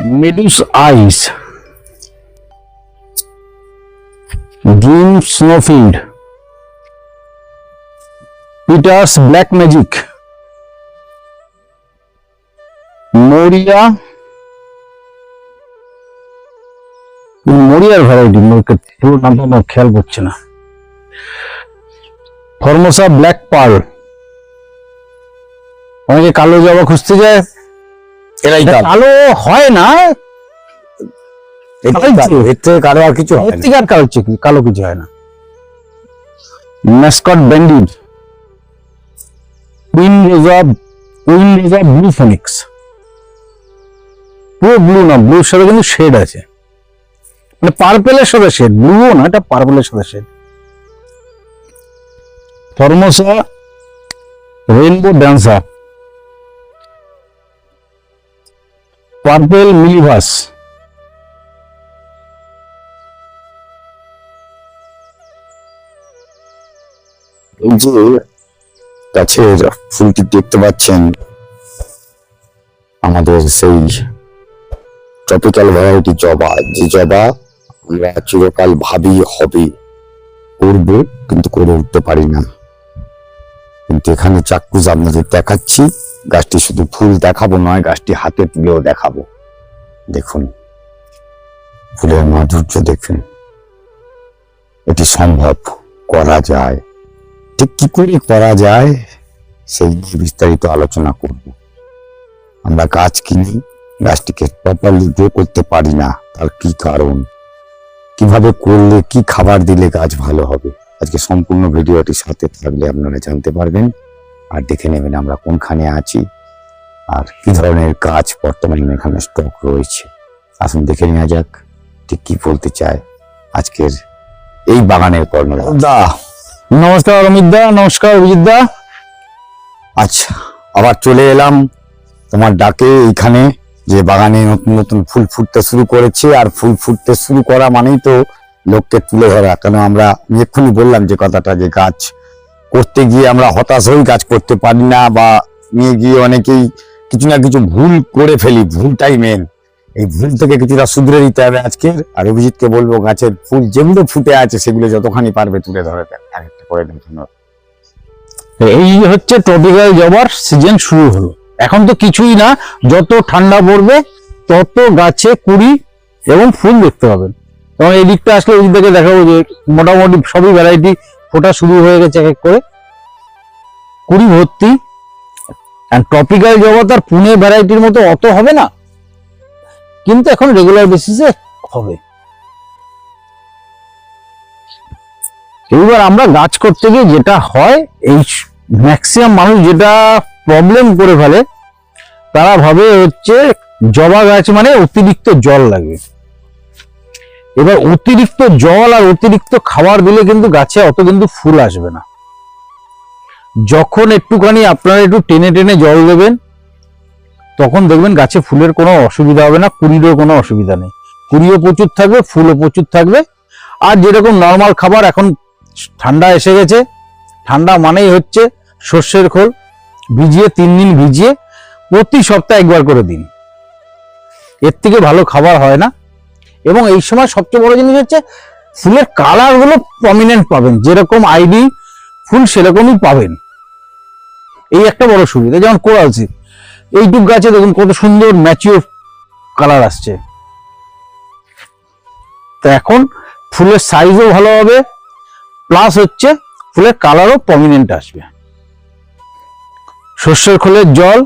Medu's eyes. Dream Snowfield. Peter's Black Magic. Moria. মরিয়ার variety খেয়াল করছে না ফর্মোসা ব্ল্যাক পার্ল। অনেকে কালো জবা খুঁজতে যায়। এরাই কালো। হয় না। এর থেকে কারও আর কিছু হয় থেকে আর কালো কালো কিছু হয় না। Mascot bandit. Queen reserve queen reserve blue phoenix. পুরো ব্লু না ব্লুর সাথে কিন্তু শেড আছে। মানে পার্পেলের সাথে শেড ব্লুও না এটা পার্পেলের সাথে shade. Formosa rainbow dancer purple মিলিভাস এই যে গাছের ফুলটি দেখতে পাচ্ছেন, আমাদের সেই ট্রপিক্যাল ভ্যারাইটি জবা। যে জবা আমরা চিরকাল ভাবি, হবে, করব, কিন্তু করে উঠতে পারি না। কিন্তু এখানে চাক্ষুষ আপনাদের দেখাচ্ছি। গাছটি শুধু ফুল দেখাবো নয়, গাছটি হাতে তুলেও দেখাবো। দেখুন, ফুলের মাধুর্য দেখুন। এটি সম্ভব করা যায়। ঠিক কি করে করা যায়, সেই নিয়ে বিস্তারিত আলোচনা করব। আমরা গাছ কিনি, গাছটিকে প্রপারলি গ্রো করতে পারি না, তার কি কারণ? কীভাবে করলে, কি খাবার দিলে গাছ ভালো হবে? আজকে সম্পূর্ণ ভিডিওটি সাথে থাকলে আপনারা জানতে পারবেন আর দেখে নেবেন আমরা কোনখানে আছি আর কি ধরনের গাছ বর্তমানে এখানে স্টক রয়েছে। আসুন দেখে নেওয়া যাক ঠিক কি বলতে চায় আজকের এই বাগানের কর্মরা দা নমস্কার অমিত দা নমস্কার অভিজিৎ দা। আচ্ছা আবার চলে এলাম তোমার ডাকে এইখানে যে বাগানে নতুন নতুন ফুল ফুটতে শুরু করেছে। আর ফুল ফুটতে শুরু করা মানেই তো লোককে তুলে ধরা। কেন আমরা আমি এক্ষুনি বললাম যে কথাটা যে গাছ করতে গিয়ে আমরা হতাশ হই গাছ করতে পারি না বা নিয়ে গিয়ে অনেকেই কিছু না কিছু ভুল করে ফেলি, ভুলটাই মেন এই ভুল থেকে কিছুটা শুধরে দিতে হবে আজকের আর অভিজিৎকে বলব, গাছের ফুল যেগুলো ফুটে আছে সেগুলো যতখানি পারবে তুলে ধরে একটা করে ধন্যবাদ। এই হচ্ছে ট্রপিক্যাল জবার সিজন শুরু হলো। এখন তো কিছুই না, যত ঠান্ডা পড়বে তত গাছে কুড়ি এবং ফুল দেখতে পাবেন। এবং এই দিকটা আসলে ওই দিকে দেখাবো যে মোটামুটি সবই ভ্যারাইটি ফোটা শুরু হয়ে গেছে এক এক করে। কুড়ি ভর্তি। ট্রপিক্যাল জবা তার পুনে ভ্যারাইটির মতো অত হবে না। কিন্তু এখন রেগুলার বেসিসে হবে। এইবার আমরা গাছ করতে গিয়ে যেটা হয়, এই ম্যাক্সিমাম মানুষ যেটা প্রবলেম করে ফেলে, তারা ভাবে হচ্ছে জবা গাছ মানে অতিরিক্ত জল লাগবে। এবার অতিরিক্ত জল আর অতিরিক্ত খাবার দিলে কিন্তু গাছে অত কিন্তু ফুল আসবে না। যখন একটুখানি আপনারা একটু টেনে টেনে জল দেবেন, তখন দেখবেন গাছে ফুলের কোনো অসুবিধা হবে না, কুড়িরও কোনো অসুবিধা নেই। কুড়িও প্রচুর থাকবে, ফুলও প্রচুর থাকবে। আর যেরকম নর্মাল খাবার, এখন ঠান্ডা এসে গেছে। ঠান্ডা মানেই হচ্ছে সর্ষের খোল, ভিজিয়ে, তিন দিন ভিজিয়ে প্রতি সপ্তাহে একবার করে দিন। এর থেকে ভালো খাবার হয় না। এবং এই সময় সবচেয়ে বড় জিনিস হচ্ছে, ফুলের কালারগুলো প্রমিনেন্ট পাবেন, যেরকম আইডি ফুল সেরকমই পাবেন। এই একটা বড় সুবিধা, যেমন কোরালসি এইটুক গাছে দেখুন কত সুন্দর ম্যাচিওর কালার আসছে। তো এখন ফুলের সাইজও ভালো হবে প্লাস হচ্ছে ফুলের কালারও প্রমিনেন্ট আসবে। শস্যের খোলের জল,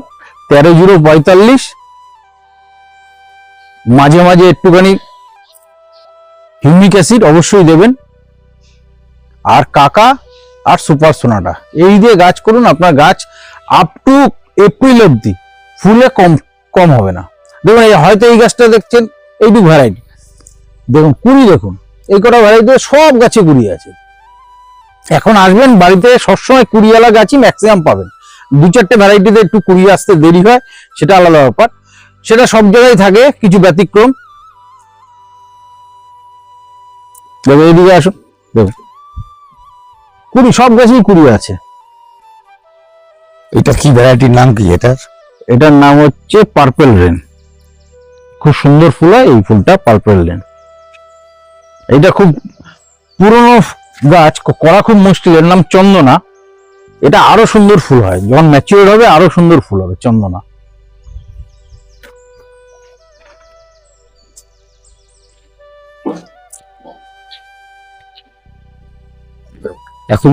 তেরো জিরো পঁয়তাল্লিশ। মাঝে মাঝে একটুখানি হিউমিক অ্যাসিড অবশ্যই দেবেন। আর কাকা আর সুপার সোনাটা। এই দিয়ে গাছ করুন, আপনার গাছ আপ টু এপ্রিল অব্দি ফুলে কম কম হবে না। দেখুন, এই হয়তো এই গাছটা দেখছেন, এইটুকু ভ্যারাইটি দেখুন, কুড়ি দেখুন, এই কটা ভ্যারাইটি সব গাছে কুড়ি আছে। এখন আসবেন বাড়িতে, সবসময় কুড়িওয়ালা গাছই ম্যাক্সিমাম পাবেন। দু চারটে ভ্যারাইটিতে একটু কুড়ি আসতে দেরি হয়, সেটা আলাদা ব্যাপার। সেটা সব জায়গায় থাকে, কিছু ব্যতিক্রম। দেখো এইদিকে আসুন দেখুন কুড়ি সব গাছেই কুড়ি আছে। এটা কি ভ্যারাইটির নাম কি এটার এটার নাম হচ্ছে পার্পেল রেন। খুব সুন্দর ফুল হয় এই ফুলটা পার্পেল রেন। এটা খুব পুরনো গাছ করা খুব মুশকিল। এর নাম চন্দনা। এটা আরও সুন্দর ফুল হয়। যখন ম্যাচিওর হবে আরও সুন্দর ফুল হবে চন্দনা। এখন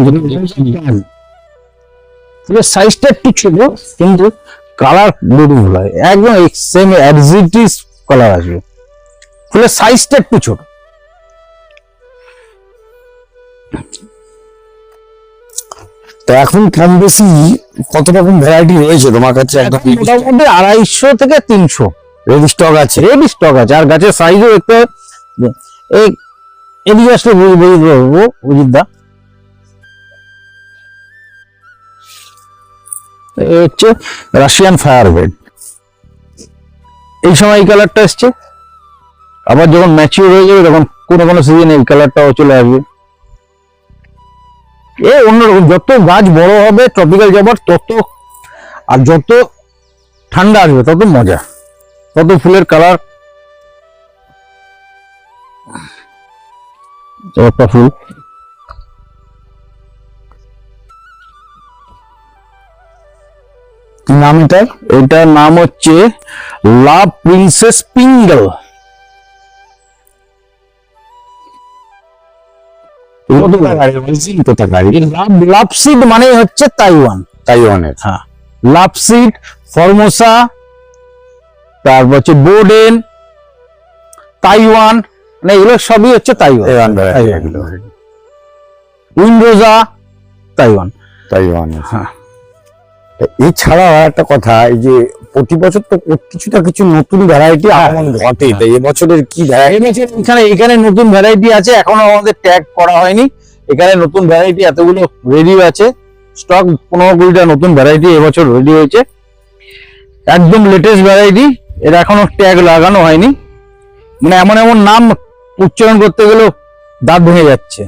ফুলের সাইজটা একটু ছোট কিন্তু কালার বিউটিফুল হয় একদম সেম অ্যাডজিটিস কালার আসবে ফুলের সাইজটা একটু ছোট তো এখন কম বেশি কত রকম ভ্যারাইটি রয়েছে তোমার কাছে মোটামুটি আড়াইশো থেকে তিনশো রেডি স্টক আছে রেডি স্টক আছে আর গাছের সাইজও দেখতে এই এদিকে আসলে বুঝ পারব অজিত হচ্ছে রাশিয়ান ফায়ার বেড এই সময় এই কালারটা এসছে। আবার যখন ম্যাচিওর হয়ে যাবে তখন কোনো কোনো সিজনে এই কালারটাও চলে আসবে। এ অন্যরকম, যত গাছ বড় হবে ট্রপিক্যাল জবার, তত আর যত ঠান্ডা আসবে তত মজা, তত ফুলের কালার একটা ফুল। নাম এটার এটার নাম হচ্ছে লাভ প্রিন্সেস পিঙ্গল। মানে হচ্ছে তাইওয়ান। তাইওয়ানের। হ্যাঁ। লাভ সিড ফরমোসা তারপর হচ্ছে বোর্ডেন তাইওয়ান মানে এগুলো সবই হচ্ছে তাইওয়ান। Taiwan Taiwan. উইন্ডোজা তাইওয়ান। তাইওয়ানের। হ্যাঁ। এছাড়াও একটা কথা এই যে প্রতি বছর তো কিছু না কিছু নতুন ভ্যারাইটি আগমন ঘটে। তো এবছরের কি ভ্যারাইটি এখানে এখানে নতুন ভ্যারাইটি আছে এখনও আমাদের ট্যাগ করা হয়নি। এখানে নতুন ভ্যারাইটি এতগুলো রেডি আছে। স্টক পনেরো কুড়িটা নতুন ভ্যারাইটি এবছর রেডি হয়েছে। একদম লেটেস্ট ভ্যারাইটি এর এখনও ট্যাগ লাগানো হয়নি। মানে এমন এমন নাম উচ্চারণ করতে গেলেও দাঁত ভেঙে যাচ্ছে।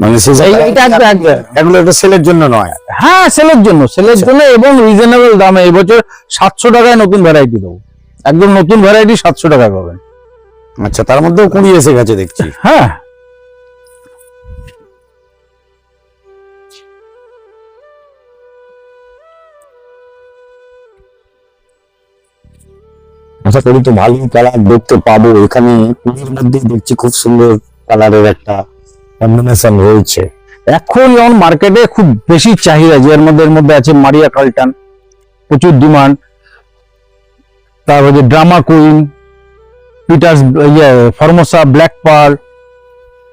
মানে এগুলো একটা সেলের জন্য নয়। হ্যাঁ সেলের জন্য সেলের জন্য এবং রিজনেবল দামে এবছর সাতশো টাকায় নতুন ভ্যারাইটি দেবো। একদম নতুন ভ্যারাইটি সাতশো টাকায় পাবেন। আচ্ছা তার মধ্যেও কুড়ি এসে গেছে দেখছি। হ্যাঁ। আশা করি তো ভালোই কালার দেখতে পাবো। এখানে মধ্যেই দেখছি খুব সুন্দর কালারের একটা কম্বিনেশন রয়েছে। এখন যেমন মার্কেটে খুব বেশি চাহিদা, যে এর মধ্যে এর মধ্যে আছে মারিয়া কাল্টান, প্রচুর ডিমান্ড তারপর যে ড্রামা কুইন পিটার্স ইয়ে ফরমোসা ব্ল্যাক পার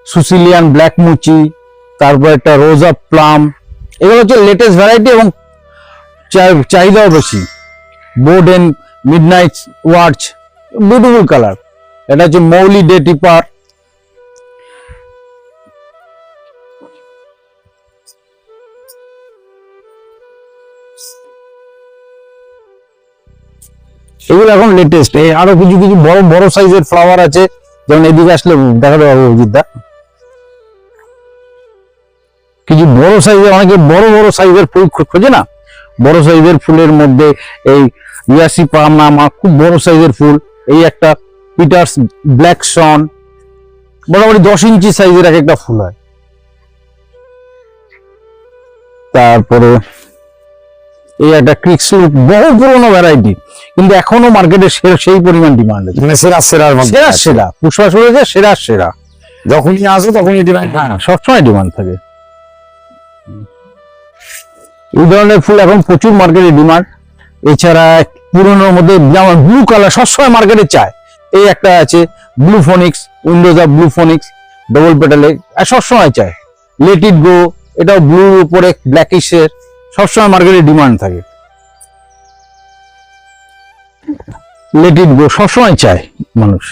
সুসিলিয়ান ব্ল্যাক মুচি তারপর একটা রোজা প্লাম এগুলো হচ্ছে লেটেস্ট ভ্যারাইটি এবং চাহিদাও বেশি। বোর্ডেন midnight watch beautiful colour এটা হচ্ছে মৌলি ডে টিপার এগুলো এখন লেটেস্ট এই আরও কিছু কিছু বড় বড় সাইজের ফ্লাওয়ার আছে। যেমন এদিকে আসলে দেখাতে পারব অজিতদা। কিছু বড় সাইজের অনেকে বড় বড় সাইজের ফুল খোঁজে না? বড় সাইজের ফুলের মধ্যে এই ইয়াসি পামা খুব বড় সাইজের ফুল। এই একটা পিটার্স ব্ল্যাক সন। মোটামুটি দশ ইঞ্চি সাইজের এক একটা ফুল হয়। তারপরে এই একটা ক্রিক্সলুক বহু পুরোনো ভ্যারাইটি কিন্তু এখনও মার্কেটে সেই পরিমাণ ডিমান্ড আছে। মানে সেরা মধ্যে সেরা সেরা। পুষ্পা রয়েছে সেরা সেরা। যখনই আসো তখনই ডিমান্ড হ্যাঁ সবসময় ডিমান্ড থাকে। এই ধরনের ফুল এখন প্রচুর মার্কেটে ডিমান্ড এছাড়া পুরোনোর মধ্যে যেমন ব্লু কালার সবসময় মার্কেটে চায়। এই একটা আছে blue phoenix windows of blue phoenix double পেটালে সবসময় চায়। লেট ইট গো এটাও ব্লুর উপরে ব্ল্যাকিশের সবসময় মার্কেটে ডিমান্ড থাকে। লেট ইট গো সবসময় চায় মানুষ।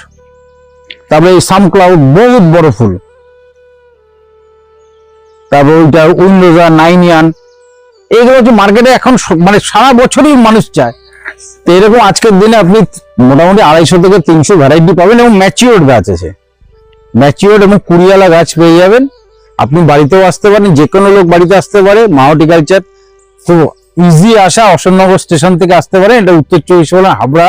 তারপরে এই সাম ক্লাউড বহুত বড় ফুল। তারপর ওইটা উইন্ডোজা নাইনিয়ান এইগুলো হচ্ছে মার্কেটে এখন মানে সারা বছরই মানুষ চায়। তো এরকম আজকের দিনে আপনি মোটামুটি আড়াইশো থেকে তিনশো ভ্যারাইটি পাবেন এবং ম্যাচিওর গাছ আছে। ম্যাচিওর এবং কুড়িয়ালা গাছ পেয়ে যাবেন। আপনি বাড়িতেও আসতে পারেন যে কোনো লোক বাড়িতে আসতে পারে মা হর্টিকালচার তো ইজি আসা অশোকনগর স্টেশন থেকে আসতে পারে। এটা উত্তর চব্বিশ পরগনা, হাবড়া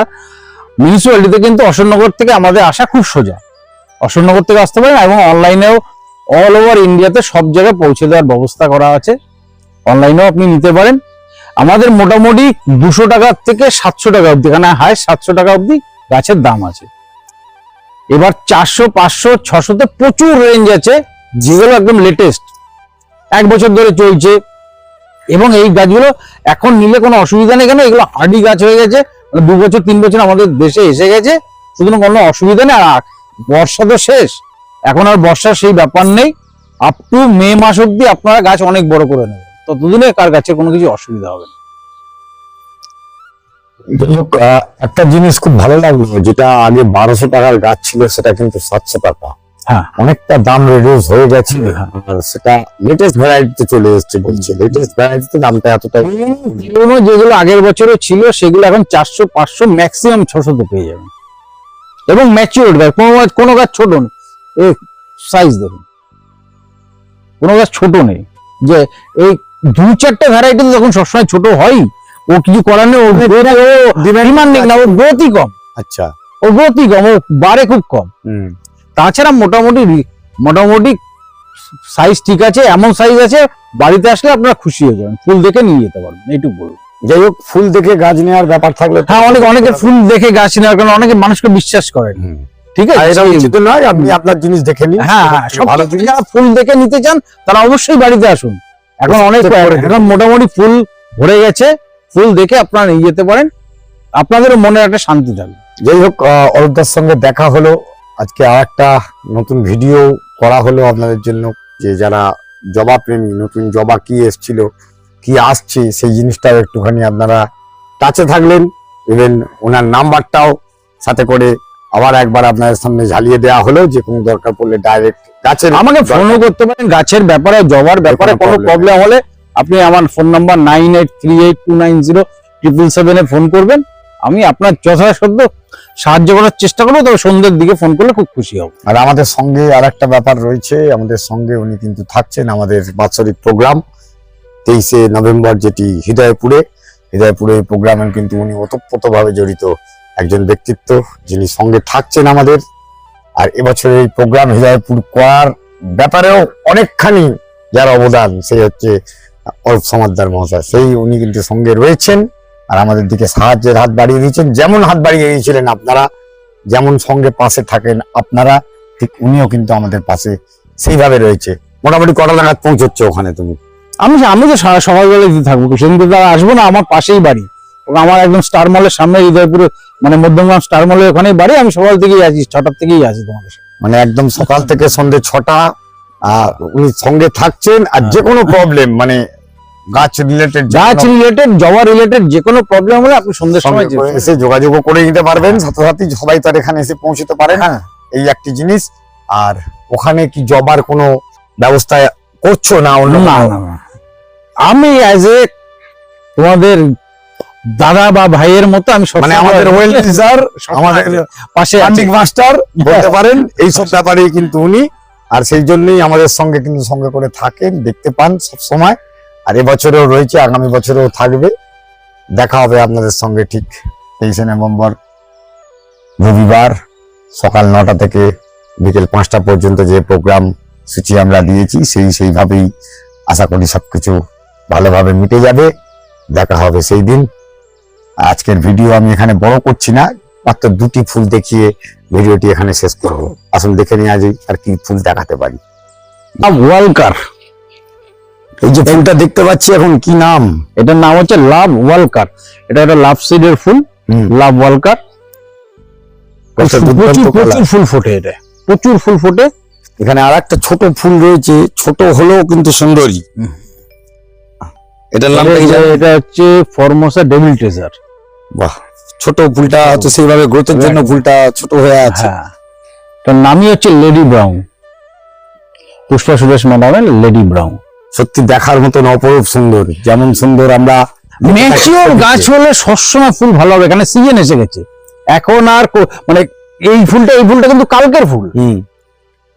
মিউনিসিপ্যালিটিতে কিন্তু অশোকনগর থেকে আমাদের আসা খুব সোজা। অশোকনগর থেকে আসতে পারেন এবং অনলাইনেও অল ওভার ইন্ডিয়াতে সব জায়গায় পৌঁছে দেওয়ার ব্যবস্থা করা আছে। অনলাইনেও আপনি নিতে পারেন। আমাদের মোটামুটি দুশো টাকা থেকে সাতশো টাকা অবধি, এখানে হায়, সাতশো টাকা অবধি গাছের দাম আছে। এবার চারশো, পাঁচশো, ছশোতে প্রচুর রেঞ্জ আছে, যেগুলো একদম লেটেস্ট এক বছর ধরে চলছে। এবং এই গাছগুলো এখন নিলে কোনো অসুবিধা নেই। কেন? এগুলো হার্ডি গাছ হয়ে গেছে। মানে দু বছর, তিন বছর আমাদের দেশে এসে গেছে। সুতরাং কোনো অসুবিধা নেই। আর বর্ষা তো শেষ। এখন আর বর্ষার সেই ব্যাপার নেই। আপ টু মে মাস অব্দি আপনারা গাছ অনেক বড় করে নেবেন। ততদিনে কার গাছের কোনো কিছু অসুবিধা হবে না। একটা জিনিস খুব ভালো লাগল, যেটা আগে বারোশো টাকার গাছ ছিল, সেটা কিন্তু সাতশো টাকা। অনেকটা দাম রিডিউস হয়ে গেছে। হ্যাঁ। আর সেটা লেটেস্ট ভ্যারাইটিতে চলে এসেছে বলছে। লেটেস্ট ভ্যারাইটিতে দামটা এতটা পুরোনো যেগুলো আগের বছরও ছিল সেগুলো এখন চারশো পাঁচশো ম্যাক্সিমাম ছশোতে পেয়ে যাবেন। এবং ম্যাচিওর গাছ কোনো গাছ কোনো গাছ ছোট নেই এ সাইজ দেখুন। কোনো গাছ ছোট নেই। যে এই দু চারটে ভ্যারাইটি যখন সবসময় ছোট হয় ও কিছু করার নেই ওর ডিমান্ডিং না ওর গ্রোথই কম। আচ্ছা। ও গ্রোথই কম ও বাড়ে খুব কম। হুম। তাছাড়া মোটামুটি মোটামুটি সাইজ ঠিক আছে এমন সাইজ আছে বাড়িতে আসলে আপনারা খুশি হয়ে যাবেন ফুল দেখে নিয়ে যেতে পারবেন এইটুকু বলব যাই হোক ফুল দেখে গাছ নেওয়ার ব্যাপার থাকলে হ্যাঁ অনেক অনেকে ফুল দেখে গাছ নেওয়ার কারণে অনেকে মানুষকে বিশ্বাস করেন। ঠিক আছে? উচিত নয় আপনি আপনার জিনিস দেখে নিন। হ্যাঁ হ্যাঁ সব ভালো যারা ফুল দেখে নিতে চান তারা অবশ্যই বাড়িতে আসুন। এখন অনেক এখন মোটামুটি ফুল ভরে গেছে ফুল দেখে আপনারা নিয়ে যেতে পারেন। আপনাদেরও মনে একটা শান্তি থাকবে। যাই হোক অরূপদার সঙ্গে দেখা হলো। আজকে আর একটা নতুন ভিডিও করা হলো আপনাদের জন্য যে যারা জবা প্রেমী নতুন জবা কি এসছিল কি আসছে সেই জিনিসটাও একটুখানি আপনারা টাচে থাকলেন। ইভেন ওনার নাম্বারটাও সাথে করে আবার একবার আপনাদের সামনে ঝালিয়ে দেওয়া হলো যে কোনো দরকার পড়লে ডাইরেক্ট গাছের আমাকে ফোনও করতে পারেন গাছের ব্যাপারে জবার ব্যাপারে কোনো প্রবলেম হলে আপনি আমার phone number nine eight three eight two nine zero triple সেভেনে ফোন করবেন। আমি আপনার যথাসাধ্য সাহায্য করার চেষ্টা করব, তবে সন্ধ্যের দিকে ফোন করলে খুব খুশি হব। আর আমাদের সঙ্গে আর একটা ব্যাপার রয়েছে, আমাদের সঙ্গে উনি কিন্তু থাকছেন আমাদের বাৎসরিক প্রোগ্রাম তেইশে নভেম্বর যেটি হৃদয়পুরে। হৃদয়পুরে প্রোগ্রামে কিন্তু উনি ওতপ্রোতভাবে জড়িত একজন ব্যক্তিত্ব, যিনি সঙ্গে থাকছেন আমাদের। আর এবছরের এই প্রোগ্রাম হৃদয়পুর করার ব্যাপারেও অনেকখানি যার অবদান সেই হচ্ছে অরূপ সমাদ্দার মহাশয়। সেই উনি কিন্তু সঙ্গে রয়েছেন। আর আমাদের দিকে সাহায্যের হাত বাড়িয়ে দিয়েছেন। যেমন হাত বাড়িয়ে দিয়েছিলেন আপনারা যেমন সঙ্গে পাশে থাকেন আপনারা ঠিক উনিও কিন্তু আমাদের পাশে সেইভাবে রয়েছে। মোটামুটি কটা নাগাদ পৌঁছচ্ছে ওখানে তুমি? আমি আমি তো সকালবেলা দিতে থাকব সেদিন তো তারা আসব না আমার পাশেই বাড়ি। আমার একদম স্টার মলের সামনে হৃদয়পুরে মানে মধ্যমগ্রাম স্টার মলের ওখানেই বাড়ি আমি সকাল থেকেই আছি ছটার থেকেই আছি তোমাদের। মানে একদম সকাল থেকে সন্ধ্যে ছটা উনি সঙ্গে থাকছেন আর যে কোনো প্রবলেম মানে গাছ রিলেটেড গাছ রিলেটেড জবা রিলেটেড যে কোনো প্রবলেম হলে আপনি সন্ধ্যের সময় এসে যোগাযোগও করে নিতে পারবেন। সাথে সবাই তো আর এখানে এসে পৌঁছতে পারে না। এই একটি জিনিস। আর ওখানে কি জবার কোনো ব্যবস্থা করছ না অন্য না আমি অ্যাজ এ তোমাদের দাদা বা ভাইয়ের মতো আমি মানে আমাদের ওয়েল টিচার আমাদের পাশে আছি। মাস্টার বলতে পারেন। এইসব ব্যাপারেই কিন্তু উনি। আর সেই জন্যই আমাদের সঙ্গে কিন্তু সঙ্গে করে থাকেন দেখতে পান সব সময় আর এবছরেও রয়েছে, আগামী বছরেও থাকবে। দেখা হবে আপনাদের সঙ্গে ঠিক তেইশে নভেম্বর, রবিবার সকাল নটা থেকে বিকেল পাঁচটা পর্যন্ত যে প্রোগ্রাম সূচি আমরা দিয়েছি, সেই সেইভাবেই আশা করি সব কিছু ভালোভাবে মিটে যাবে। দেখা হবে সেই দিন। আজকের ভিডিও আমি এখানে বড় করছি না, মাত্র দুটি ফুল দেখিয়ে ভিডিওটি এখানে শেষ করব। আসুন দেখে নিয়ে আজই আর কি ফুল দেখাতে পারি। ওয়ালকার। এই যে ফুলটা দেখতে পাচ্ছি এখন কি নাম? এটার নাম হচ্ছে লাভ ওয়ালকার। এটা একটা লাভ সিডের ফুল লাভ ওয়ালকার। প্রচুর ফুল ফোটে এটা। প্রচুর ফুল ফোটে। এখানে আর একটা ছোট ফুল রয়েছে ছোট হলেও কিন্তু সুন্দরী। এটার নামটা কি এটা- হচ্ছে ফরমোসা ডেভিল ট্রেজার। বাহ ছোট ফুলটা হচ্ছে সেইভাবে গ্রোথের জন্য ফুলটা ছোট হয়ে আছে। হ্যাঁ। তার নামই হচ্ছে লেডি ব্রাউন। পুষ্পা সুরেশ ম্যাডামের লেডি ব্রাউন। সত্যি দেখার মতন অপরূপ সুন্দর যেমন সুন্দর আমরা ম্যাচিওর গাছ হলে সবসময় ফুল ভালো হবে এখানে সিজন এসে গেছে। এখন আর মানে এই ফুলটা এই ফুলটা কিন্তু কালকের ফুল। হুম।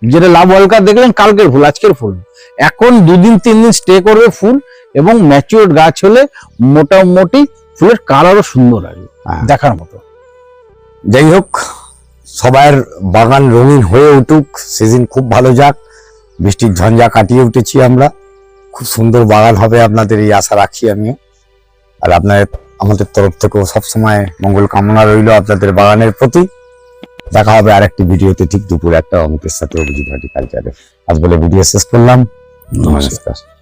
যেটা লাভ ওয়ালকার দেখলেন কালকের ফুল আজকের ফুল। এখন দুদিন তিন দিন স্টে করবে ফুল এবং ম্যাচিওর গাছ হলে মোটামুটি ফুলের কালারও সুন্দর আসবে হ্যাঁ। দেখার মতো। যাই হোক সবার বাগান রঙিন হয়ে উঠুক সিজন খুব ভালো যাক বৃষ্টির ঝঞ্ঝা কাটিয়ে উঠেছি আমরা। খুব সুন্দর বাগান হবে আপনাদের এই আশা রাখি আমি। আর আপনার আমাদের তরফ থেকেও সবসময় মঙ্গল কামনা রইল আপনাদের বাগানের প্রতি। দেখা হবে আর একটি ভিডিওতে ঠিক দুপুরে একটা অমিতের সাথে অভিজিৎ হর্টিকালচারে আজ বলে ভিডিও শেষ করলাম। নমস্কার।